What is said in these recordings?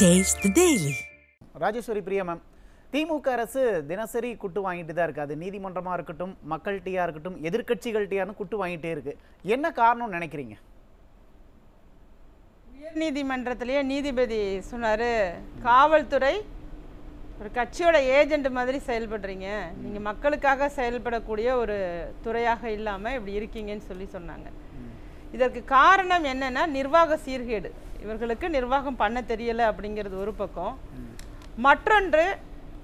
The Daily. Rajeswari Priya ma'am DMK அரசு தினசரி good வாங்கிட்டு தான் இருக்கு. அது நீதிமன்றமாக இருக்கட்டும் மக்கள்கிட்டயா இருக்கட்டும் எதிர்க்கட்சிகள்கிட்டயானு குட்டு வாங்கிட்டே இருக்கு. என்ன காரணம்னு நினைக்கிறீங்க? உயர்நீதிமன்றத்திலேயே நீதிபதி சொன்னார் காவல்துறை ஒரு கட்சியோட ஏஜெண்ட் மாதிரி செயல்படுறீங்க. நீங்கள் மக்களுக்காக செயல்படக்கூடிய ஒரு துறையாக இல்லாமல் இப்படி இருக்கீங்கன்னு சொல்லி சொன்னாங்க. இதற்கு காரணம் என்னன்னா நிர்வாக சீர்கேடு. இவர்களுக்கு நிர்வாகம் பண்ண தெரியல அப்படிங்கிறது ஒரு பக்கம். மற்றொன்று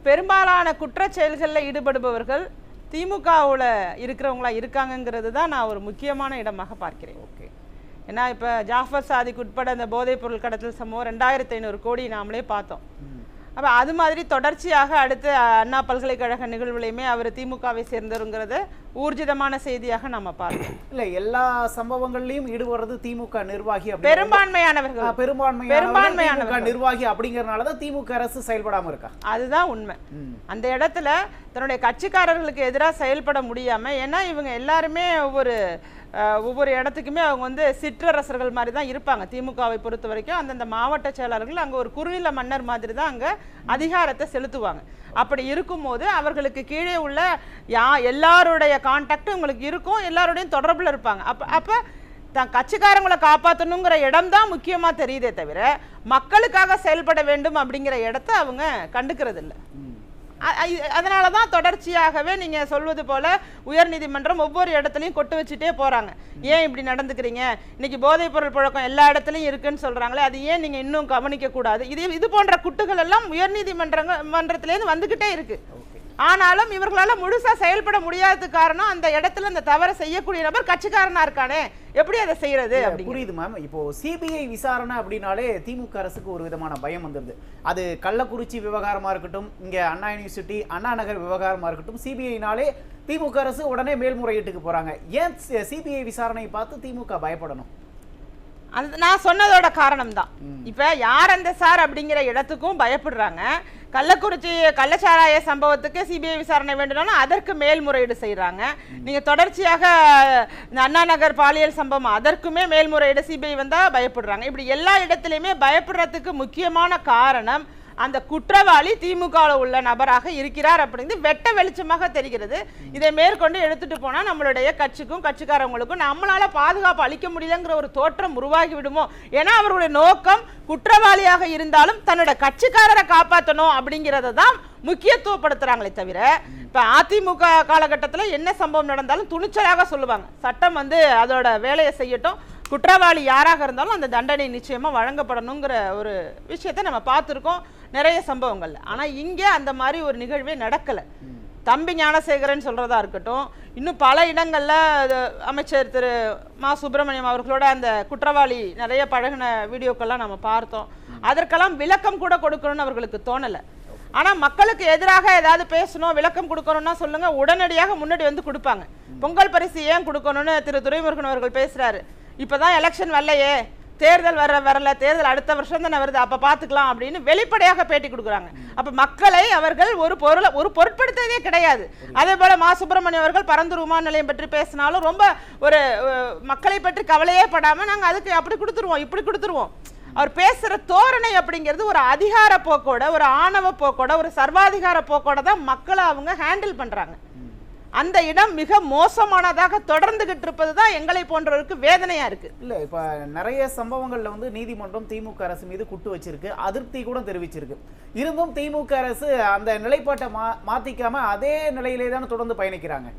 பெரும்பாலான குற்றச் செயல்களில் ஈடுபடுபவர்கள் திமுகவில் இருக்கிறவங்களா இருக்காங்கங்கிறது தான் நான் ஒரு முக்கியமான இடமாக பார்க்கிறேன். ஓகே. ஏன்னா இப்போ ஜாஃபர் சாதிக் உட்பட அந்த போதைப் பொருள் கடத்தல் சம்பவம் ரெண்டாயிரத்தி ஐநூறு கோடி நாமளே பார்த்தோம். அப்போ அது மாதிரி தொடர்ச்சியாக அடுத்து அண்ணா பல்கலைக்கழக நிகழ்வுலையுமே அவர் திமுகவை சேர்ந்தவருங்கிறத ஊர்ஜிதமான செய்தியாக நம்ம பார்த்தோம் இல்ல எல்லா சம்பவங்கள்லயும் ஈடுபடுறது திமுக நிர்வாகி பெரும்பான்மையானவர்கள். பெரும்பான்மையான பெரும்பான்மையானவர்கள். திமுக நிர்வாகி அப்படிங்கறதுனால தான் திமுக அரசு செயல்படாம இருக்கா? அதுதான் உண்மை. அந்த இடத்துல தன்னுடைய கட்சிக்காரர்களுக்கு எதிராக செயல்பட முடியாம ஏன்னா இவங்க எல்லாருமே ஒவ்வொரு ஒவ்வொரு இடத்துக்குமே அவங்க வந்து சிற்றரசர்கள் மாதிரி தான் இருப்பாங்க. திமுகவை பொறுத்த வரைக்கும் அந்தந்த மாவட்ட செயலாளர்கள் அங்கே ஒரு குறுநில மன்னர் மாதிரி தான் அங்கே அதிகாரத்தை செலுத்துவாங்க. அப்படி இருக்கும்போது அவர்களுக்கு கீழே உள்ள யா எல்லாருடைய கான்டாக்டும் உங்களுக்கு இருக்கும் எல்லாரோடையும் தொடர்பில் இருப்பாங்க. அப்போ அப்போ தான் கட்சிக்காரங்களை காப்பாற்றணுங்கிற இடம் தான் முக்கியமாக தெரியுதே தவிர மக்களுக்காக செயல்பட வேண்டும் அப்படிங்கிற இடத்த அவங்க கண்டுக்கிறது இல்லை அதனால தான் தொடர்ச்சியாகவே நீங்கள் சொல்வது போல் உயர்நீதிமன்றம் ஒவ்வொரு இடத்துலையும் கொட்டு வச்சுட்டே போகிறாங்க ஏன் இப்படி நடந்துக்கிறீங்க? இன்னைக்கு போதைப் பொருள் புழக்கம் எல்லா இடத்துலையும் இருக்குன்னு சொல்கிறாங்களே அது ஏன் நீங்கள் இன்னும் கவனிக்கக்கூடாது? இது இது போன்ற குட்டுகள் எல்லாம் உயர்நீதிமன்றங்கள் மன்றத்துலேருந்து வந்துக்கிட்டே இருக்குது ஆனாலும் இவர்களால் முழுசா செயல்பட முடியாததுக்கு காரணம் அந்த இடத்துல அந்த தவறை செய்யக்கூடிய நபர் கட்சிக்காரனா இருக்கானே. எப்படி அதை செய்யறது புரியுது மேம் இப்போ சிபிஐ விசாரணை அப்படின்னாலே திமுக அரசுக்கு ஒரு விதமான பயம் வந்துருது. அது கள்ளக்குறிச்சி விவகாரமா இருக்கட்டும் இங்க அண்ணா யூனிவர்சிட்டி அண்ணா நகர் விவகாரமா இருக்கட்டும் சிபிஐனாலே திமுக அரசு உடனே மேல்முறையீட்டுக்கு போறாங்க. ஏன் சிபிஐ விசாரணையை பார்த்து திமுக பயப்படணும்? அது நான் சொன்னதோட காரணம் தான் இப்ப யார் அந்த சார் அப்படிங்கிற இடத்துக்கும் பயப்படுறாங்க. கள்ளக்குறிச்சி கள்ளச்சாராய சம்பவத்துக்கு சிபிஐ விசாரணை வேண்டும்னாலும் அதற்கு மேல்முறையீடு செய்றாங்க. நீங்க தொடர்ச்சியாக இந்த அண்ணா நகர் பாலியல் சம்பவம் அதற்குமே மேல்முறையீடு சிபிஐ வந்தா பயப்படுறாங்க. இப்படி எல்லா இடத்துலையுமே பயப்படுறதுக்கு முக்கியமான காரணம் அந்த குற்றவாளி திமுகவில் உள்ள நபராக இருக்கிறார் அப்படிங்கிறது வெட்ட வெளிச்சமாக தெரிகிறது. இதை மேற்கொண்டு எடுத்துட்டு போனால் நம்மளுடைய கட்சிக்கும் கட்சிக்காரவங்களுக்கும் நம்மளால் பாதுகாப்பு அளிக்க முடியலங்கிற ஒரு தோற்றம் உருவாகி விடுமோ? ஏன்னா அவருடைய நோக்கம் குற்றவாளியாக இருந்தாலும் தன்னோட கட்சிக்காரரை காப்பாற்றணும் அப்படிங்கிறத தான் முக்கியத்துவப்படுத்துகிறாங்களே தவிர இப்போ அதிமுக காலகட்டத்தில் என்ன சம்பவம் நடந்தாலும் துணிச்சலாக சொல்லுவாங்க. சட்டம் வந்து அதோட வேலையை செய்யட்டும் குற்றவாளி யாராக இருந்தாலும் அந்த தண்டனை நிச்சயமாக வழங்கப்படணுங்கிற ஒரு விஷயத்தை நம்ம பார்த்துருக்கோம். நிறைய சம்பவங்கள். ஆனால் இங்கே அந்த மாதிரி ஒரு நிகழ்வே நடக்கலை. தம்பி ஞானசேகரன் சொல்கிறதா இருக்கட்டும் இன்னும் பல இடங்களில் அமைச்சர் திரு மா சுப்பிரமணியம் அவர்களோட அந்த குற்றவாளி நிறைய பழகின வீடியோக்கள்லாம் நம்ம பார்த்தோம். அதற்கெல்லாம் விளக்கம் கூட கொடுக்கணும்னு அவர்களுக்கு தோணலை. ஆனால் மக்களுக்கு எதிராக ஏதாவது பேசணும் விளக்கம் கொடுக்கணும்னா சொல்லுங்கள் உடனடியாக முன்னாடி வந்து கொடுப்பாங்க. பொங்கல் பரிசு ஏன் கொடுக்கணும்னு திரு துரைமுருகன் அவர்கள் பேசுகிறாரு இப்போ தான் எலெக்ஷன் வரலையே. தேர்தல் வர வரல தேர்தல் அடுத்த வருஷம் தானே வருது அப்போ பார்த்துக்கலாம் அப்படின்னு வெளிப்படையாக பேட்டி கொடுக்குறாங்க. அப்போ மக்களை அவர்கள் ஒரு பொருளை ஒரு பொருட்படுத்ததே கிடையாது. அதே போல் மா சுப்பிரமணியம் அவர்கள் பரந்தூர் விமான நிலையம் பற்றி பேசினாலும் ரொம்ப ஒரு மக்களை பற்றி கவலையே படாமல் நாங்கள் அதுக்கு அப்படி கொடுத்துருவோம் இப்படி கொடுத்துருவோம். அவர் பேசுகிற தோரணை அப்படிங்கிறது ஒரு அதிகார போக்கோட ஒரு ஆணவ போக்கோட ஒரு சர்வாதிகார போக்கோட தான் மக்களை அவங்க ஹேண்டில் பண்ணுறாங்க அந்த இடம் மிக மோசமானதாக தொடர்ந்துகிட்டு இருப்பது தான் எங்களை போன்றவருக்கு வேதனையா இருக்கு. இல்ல இப்ப நிறைய சம்பவங்கள்ல வந்து நீதிமன்றம் திமுக அரசு மீது குட்டு வச்சிருக்கு அதிருப்தி கூட தெரிவிச்சிருக்கு. இருந்தும் திமுக அரசு அந்த நிலைப்பாட்டை மா மாத்திக்காம அதே நிலையிலே தானே தொடர்ந்து பயணிக்கிறாங்க.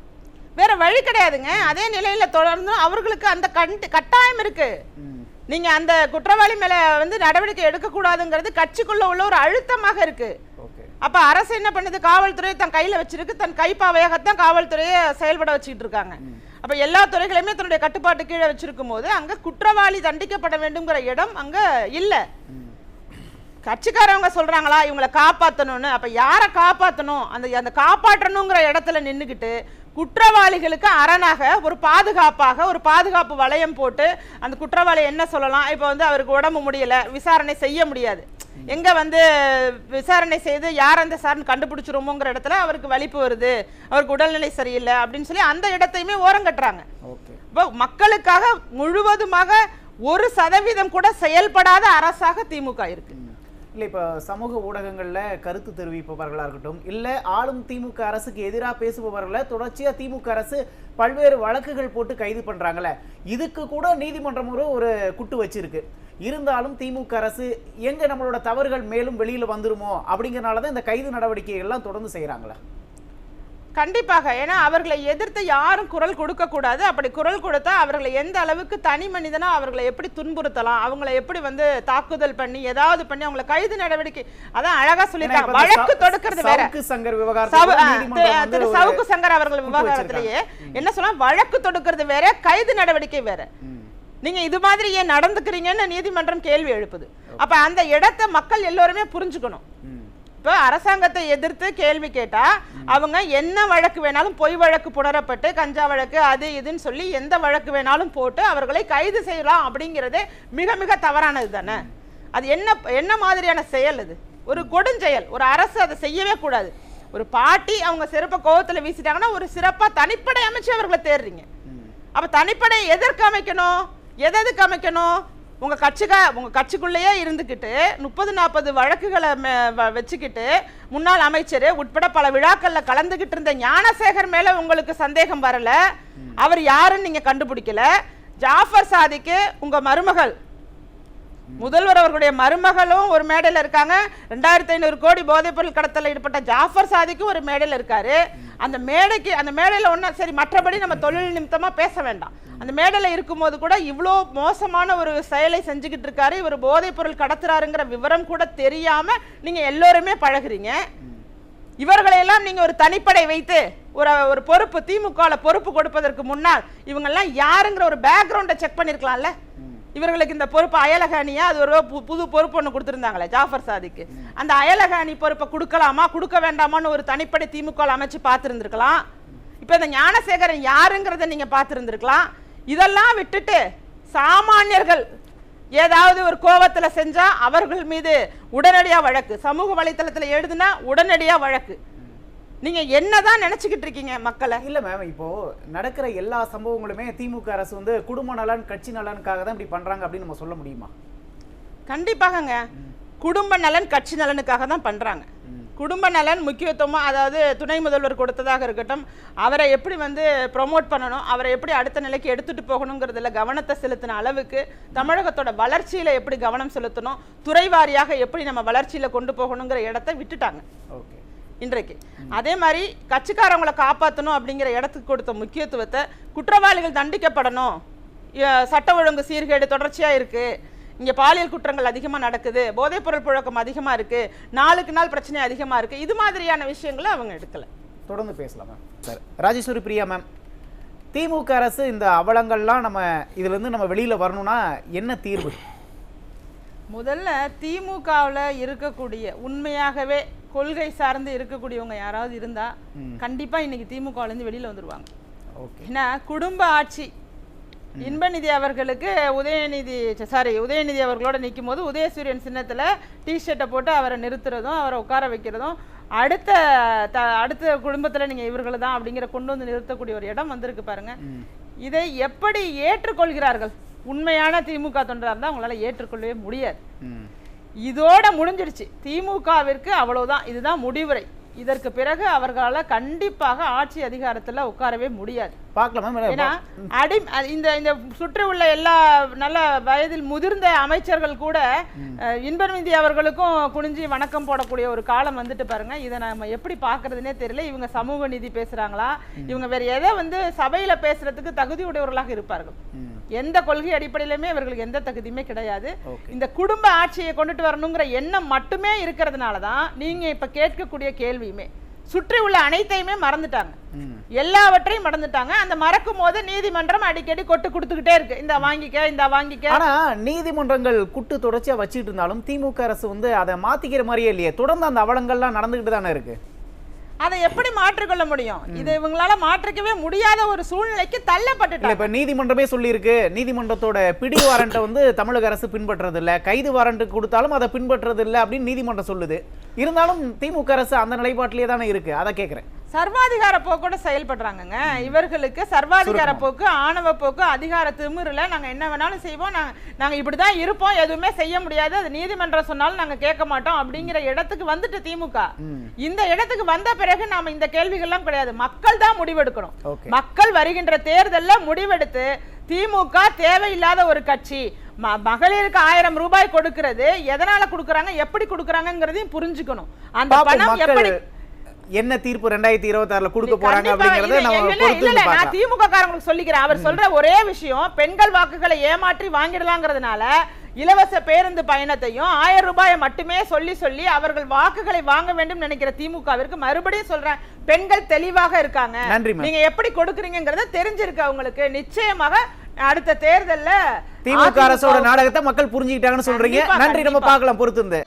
வேற வழி கிடையாதுங்க. அதே நிலையில தொடர்ந்து அவர்களுக்கு அந்த கண்டு கட்டாயம் இருக்கு. ம். நீங்க அந்த குற்றவாளி மேல வந்து நடவடிக்கை எடுக்கக்கூடாதுங்கிறது கட்சிக்குள்ள உள்ள ஒரு அழுத்தமாக இருக்கு. அப்போ அரசு என்ன பண்ணுது? காவல்துறை தன் கையில் வச்சிருக்கு. தன் கைப்பாவையாகத்தான் காவல்துறையை செயல்பட வச்சுக்கிட்டு இருக்காங்க அப்போ எல்லா துறைகளையுமே தன்னுடைய கட்டுப்பாட்டு கீழே வச்சிருக்கும் போது அங்கே குற்றவாளி தண்டிக்கப்பட வேண்டுங்கிற இடம் அங்கே இல்லை. கட்சிக்காரவங்க சொல்கிறாங்களா இவங்களை காப்பாற்றணும்னு அப்போ யாரை காப்பாற்றணும் அந்த அந்த காப்பாற்றணுங்கிற இடத்துல நின்றுக்கிட்டு குற்றவாளிகளுக்கு அரணாக ஒரு பாதுகாப்பாக ஒரு பாதுகாப்பு வளையம் போட்டு அந்த குற்றவாளி என்ன சொல்லலாம்? இப்போ வந்து அவருக்கு உடம்பு முடியல விசாரணை செய்ய முடியாது. எங்க வந்து விசாரணை செய்து யார் அந்த சார்னு கண்டுபிடிச்சிருமோங்கிற இடத்துல அவருக்கு வலிப்பு வருது. அவருக்கு உடல்நிலை சரியில்லை அப்படின்னு சொல்லி அந்த இடத்தையுமே ஓரங்கட்டுறாங்க ஓகே. இப்போ மக்களுக்காக முழுவதுமாக ஒரு சதவீதம் கூட செயல்படாத அரசாக திமுக இருக்கு. இல்லை இப்போ சமூக ஊடகங்கள்ல கருத்து தெரிவிப்பவர்களா இருக்கட்டும் இல்லை ஆளும் திமுக அரசுக்கு எதிராக பேசுபவர்களை தொடர்ச்சியா திமுக அரசு பல்வேறு வழக்குகள் போட்டு கைது பண்றாங்கல்ல இதுக்கு கூட நீதிமன்றம் ஒரு குட்டு வச்சிருக்கு. இருந்தாலும் திமுக அரசு எங்க நம்மளோட தவறுகள் மேலும் வெளியில வந்துருமோ அப்படிங்கறனால தான் இந்த கைது நடவடிக்கைகள் எல்லாம் தொடர்ந்து செய்றாங்களா. கண்டிப்பாக. ஏன்னா அவர்களை எதிர்த்து யாரும் குரல் கொடுக்க கூடாது. அப்படி குரல் கொடுத்தா அவர்களை எந்த அளவுக்கு தனி மனிதனா அவர்களை எப்படி துன்புறுத்தலாம்? அவங்களை எப்படி வந்து தாக்குதல் பண்ணி ஏதாவது பண்ணி அவங்கள கைது நடவடிக்கை அதான் அழகா சொல்லியிருக்காங்க இந்த வழக்கு தொடுக்கிறது வேற. சவுக்கு சங்கர் நீதிமன்றம் திரு- சவுக்கு சங்கர் அவர்கள் விவகாரத்திலேயே என்ன சொல்லலாம் வழக்கு தொடுக்கிறது வேற கைது நடவடிக்கை வேற. ம். நீங்க இது மாதிரி ஏன் நடந்துக்கிறீங்கன்னு நீதிமன்றம் கேள்வி எழுப்புது. அப்ப அந்த இடத்தை மக்கள் எல்லோருமே புரிஞ்சுக்கணும். இப்போ அரசாங்கத்தை எதிர்த்து கேள்வி கேட்டா அவங்க என்ன வழக்கு வேணாலும் பொய் வழக்கு புணரப்பட்டு கஞ்சா வழக்கு அது இதுன்னு சொல்லி எந்த வழக்கு வேணாலும் போட்டு அவர்களை கைது செய்யலாம் அப்படிங்கிறதே மிக மிக தவறானது தானே? அது என்ன என்ன மாதிரியான செயல் அது? ஒரு கொடுஞ்செயல். ஒரு அரசு அதை செய்யவே கூடாது. ஒரு பாட்டி அவங்க செருப்பை கோவத்துல வீசிட்டாங்கன்னா ஒரு சிறப்பா தனிப்படை அமைச்சு அவர்களை தேடுறீங்க. அப்ப தனிப்படை எதற்கு அமைக்கணும்? எதற்கு அமைக்கணும் உங்க கட்சிக்கா உங்க கட்சிக்குள்ளேயே இருந்துக்கிட்டு முப்பது நாற்பது வழக்குகளை வச்சுக்கிட்டு முன்னாள் அமைச்சர் உட்பட பல விழாக்கள்ல கலந்துகிட்டு இருந்த ஞானசேகர் மேல உங்களுக்கு சந்தேகம் வரல? அவர் யாருன்னு நீங்க கண்டுபிடிக்கல? ஜாஃபர் சாதிக்கு உங்க மருமகள் முதல்வர் அவர்களுடைய மருமகளும் ஒரு மேடையில் இருக்காங்க. ரெண்டாயிரத்தி ஐநூறு கோடி போதைப்பொருள் கடத்தல ஈடுபட்ட ஜாஃபர் சாதிக்கும் ஒரு மேடையில் இருக்காரு. அந்த மேடைக்கு அந்த மேடையில் ஒன்றும் சரி மற்றபடி நம்ம தொழில் நிமித்தமாக பேச வேண்டாம். அந்த மேடையில் இருக்கும்போது கூட இவ்வளோ மோசமான ஒரு செயலை செஞ்சுக்கிட்டு இருக்காரு. இவர் போதைப்பொருள் கடத்துறாருங்கிற விவரம் கூட தெரியாமல் நீங்கள் எல்லோருமே பழகுறீங்க. இவர்களையெல்லாம் நீங்கள் ஒரு தனிப்படை வைத்து ஒரு ஒரு பொறுப்பு திமுகவில் பொறுப்பு கொடுப்பதற்கு முன்னால் இவங்கெல்லாம் யாருங்கிற ஒரு பேக்ரவுண்டை செக் பண்ணியிருக்கலாம்ல இவர்களுக்கு இந்த பொறுப்பு அயலக அணியா அது ஒரு பு- புது பொறுப்பு ஒன்று கொடுத்துருந்தாங்களே ஜாஃபர் சாதிக்கு. அந்த அயலக அணி பொறுப்பை கொடுக்கலாமா கொடுக்க வேண்டாமான்னு ஒரு தனிப்படை திமுக அமைச்சு பார்த்துருந்துருக்கலாம். இப்போ இந்த ஞானசேகரன் யாருங்கிறத நீங்கள் பார்த்துருந்துருக்கலாம். இதெல்லாம் விட்டுட்டு சாமானியர்கள் ஏதாவது ஒரு கோவத்தில் செஞ்சால் அவர்கள் மீது உடனடியாக வழக்கு. சமூக வலைத்தளத்தில் எழுதுனா உடனடியாக வழக்கு. நீங்க என்னதான் நினைச்சுக்கிட்டு இருக்கீங்க மக்களை? இல்ல மேம் இப்போ நடக்கிற எல்லா சம்பவங்களுமே திமுக அரசு வந்து குடும்ப நலன் கட்சி நலனுக்காக தான் இப்படி பண்றாங்க அப்படின்னு நம்ம சொல்ல முடியுமா? கண்டிப்பாகங்க. குடும்ப நலன் கட்சி நலனுக்காக தான் பண்றாங்க. குடும்ப நலன் முக்கியத்துவமா அதாவது துணை முதல்வர் கொடுத்ததாக இருக்கட்டும் அவரை எப்படி வந்து ப்ரொமோட் பண்ணணும் அவரை எப்படி அடுத்த நிலைக்கு எடுத்துட்டு போகணுங்கிறதுல கவனத்தை செலுத்தின அளவுக்கு தமிழகத்தோட வளர்ச்சியில எப்படி கவனம் செலுத்தணும் துறை வாரியாக எப்படி நம்ம வளர்ச்சியில கொண்டு போகணுங்கிற இடத்தை விட்டுட்டாங்க. ஓகே. இன்றைக்கு. அதே மாதிரி கட்சிக்காரவங்களை காப்பாற்றணும் அப்படிங்கிற இடத்துக்கு கொடுத்த முக்கியத்துவத்தை குற்றவாளிகள் தண்டிக்கப்படணும். சட்ட ஒழுங்கு சீர்கேடு தொடர்ச்சியா இருக்கு. இங்க பாலியல் குற்றங்கள் அதிகமா நடக்குது. போதைப்பொருள் புழக்கம் அதிகமா இருக்கு. நாளுக்கு நாள் பிரச்சனை அதிகமா இருக்கு. இது மாதிரியான விஷயங்களை அவங்க எடுக்கல. தொடர்ந்து பேசலாம்? Ma'am sir. Rajeswari Priya ma'am DMK அரசு இந்த அவலங்கள்லாம் நம்ம இதுல இருந்து நம்ம வெளியில வரணும்னா என்ன தீர்வு? முதல்ல திமுகவில் இருக்கக்கூடிய உண்மையாகவே கொள்கை சார்ந்து இருக்கக்கூடியவங்க யாராவது இருந்தா கண்டிப்பா இன்னைக்கு திமுகல இருந்து வெளியில வந்துருவாங்க. ஓகே. ஏன்னா குடும்ப ஆட்சி. இன்பநிதி அவர்களுக்கு உதயநிதி சாரி உதயநிதி அவர்களோட நிற்கும் போது உதயசூரியன் சின்னத்துல டிஷர்ட்டை போட்டு அவரை நிறுத்துறதும் அவரை உட்கார வைக்கிறதும் அடுத்த த அடுத்த குடும்பத்துல நீங்க இவர்கள் தான் அப்படிங்கிற கொண்டு வந்து நிறுத்தக்கூடிய ஒரு இடம் வந்திருக்கு பாருங்க. இதை எப்படி ஏற்றுக்கொள்கிறார்கள்? உண்மையான திமுக தொண்டராக இருந்தால் அவங்களால ஏற்றுக்கொள்ளவே முடியாது. இதோட முடிஞ்சிடுச்சு. திமுகவிற்கு அவ்வளோதான் இதுதான் முடிவுரை. இதற்கு பிறகு அவர்களால் கண்டிப்பாக ஆட்சி அதிகாரத்துல உட்காரவே முடியாது. பார்க்கலாம் ஏன்னா அடி இந்த இந்த சுற்றி உள்ள எல்லா நல்ல வயதில் முதிர்ந்த அமைச்சர்கள் கூட இன்பநிதி அவர்களுக்கும் குனிஞ்சி வணக்கம் போடக்கூடிய ஒரு காலம் வந்துட்டு பாருங்க. இதை நம்ம எப்படி பார்க்கறதுனே தெரியல. இவங்க சமூக நீதி பேசுறாங்களா? இவங்க வேற எதை வந்து சபையில பேசுறதுக்கு தகுதி உடையவர்களாக இருப்பார்கள் எந்த கொள்கை அடிப்படையிலுமே இவர்களுக்கு எந்த தகுதியுமே கிடையாது. இந்த குடும்ப ஆட்சியை கொண்டுட்டு வரணுங்கிற எண்ணம் மட்டுமே இருக்கிறதுனால தான் நீங்க இப்ப கேட்கக்கூடிய கேள்வியுமே சுற்றி உள்ள அனைத்தையுமே மறந்துட்டாங்க. எல்லாவற்றையும் மறந்துட்டாங்க. அந்த மறக்கும் போது நீதிமன்றம் அடிக்கடி கொட்டு கொடுத்துக்கிட்டே இருக்கு. இந்த வாங்கிக்க இந்த வாங்கிக்க. ஆனா நீதிமன்றங்கள் குட்டு தொடர்ச்சியா வச்சுட்டு இருந்தாலும் திமுக அரசு வந்து அதை மாத்திக்கிற மாதிரியே இல்லையே. தொடர்ந்து அந்த அவலங்கள்லாம் நடந்துகிட்டு தானே இருக்கு. அதை எப்படி மாற்றிக்கொள்ள முடியும்? இதை இவங்களால மாற்றிக்கவே முடியாத ஒரு சூழ்நிலைக்கு இல்ல தள்ளப்பட்டுட்டாங்க இப்ப நீதிமன்றமே சொல்லியிருக்கு. நீதிமன்றத்தோட பிடி வாரண்ட்டை வந்து தமிழக அரசு பின்பற்றது இல்ல கைது வாரண்ட் கொடுத்தாலும் அதை பின்பற்றது இல்ல அப்படின்னு நீதிமன்றம் சொல்லுது. இருந்தாலும் திமுக அரசு அந்த நிலைப்பாட்டிலேயே தானே இருக்கு. அதை கேக்குறேன். சர்வாதிகார போக்கோட செயல்படுறாங்கங்க. இவர்களுக்கு சர்வாதிகார போக்கு ஆணவ போக்கு அதிகார திமிருல நாங்க என்ன வேணாலும் செய்வோம். நாங்க நாங்க இப்படிதான் இருப்போம். எதுவுமே செய்ய முடியாது. அது நீதிமன்றம் சொன்னாலும் நாங்க கேட்க மாட்டோம் அப்படிங்கிற இடத்துக்கு வந்துட்டு திமுக. இந்த இடத்துக்கு வந்த பிறகு நாம இந்த கேள்விகள்லாம் கிடையாது. மக்கள் தான் முடிவெடுக்கணும். மக்கள் வருகின்ற தேர்தல்ல முடிவெடுத்து திமுக தேவையில்லாத ஒரு கட்சி ம- மகளிருக்கு ஆயிரம் ரூபாய் கொடுக்கிறது எதனால கொடுக்கறாங்க எப்படி கொடுக்கறாங்கங்கிறதையும் புரிஞ்சுக்கணும். அந்த பணம் எப்படி என்ன தீர்ப்பு ரெண்டாயிரத்தி இருபத்தி ஆறுல கொடுக்க போறாங்க அப்படிங்கறத நம்ம பொறுத்து நான் திமுக காரங்களுக்கு சொல்லிக்கிறேன். அவர் சொல்ற ஒரே விஷயம் பெண்கள் வாக்குகளை ஏமாற்றி வாங்கிடலாங்கிறதுனால இலவச பேருந்து பயணத்தையும் ஆயிரம் ரூபாயை மட்டுமே சொல்லி சொல்லி அவர்கள் வாக்குகளை வாங்க வேண்டும் நினைக்கிற திமுகவிற்கு மறுபடியும் சொல்றேன். பெண்கள் தெளிவாக இருக்காங்க. நீங்க எப்படி கொடுக்குறீங்கிறத தெரிஞ்சிருக்கு அவங்களுக்கு. நிச்சயமாக அடுத்த தேர்தல்ல திமுக அரசோட நாடகத்தை மக்கள் புரிஞ்சுக்கிட்டாங்கன்னு சொல்றீங்க. நன்றி நம்ம. பார்க்கலாம் பொறுத்து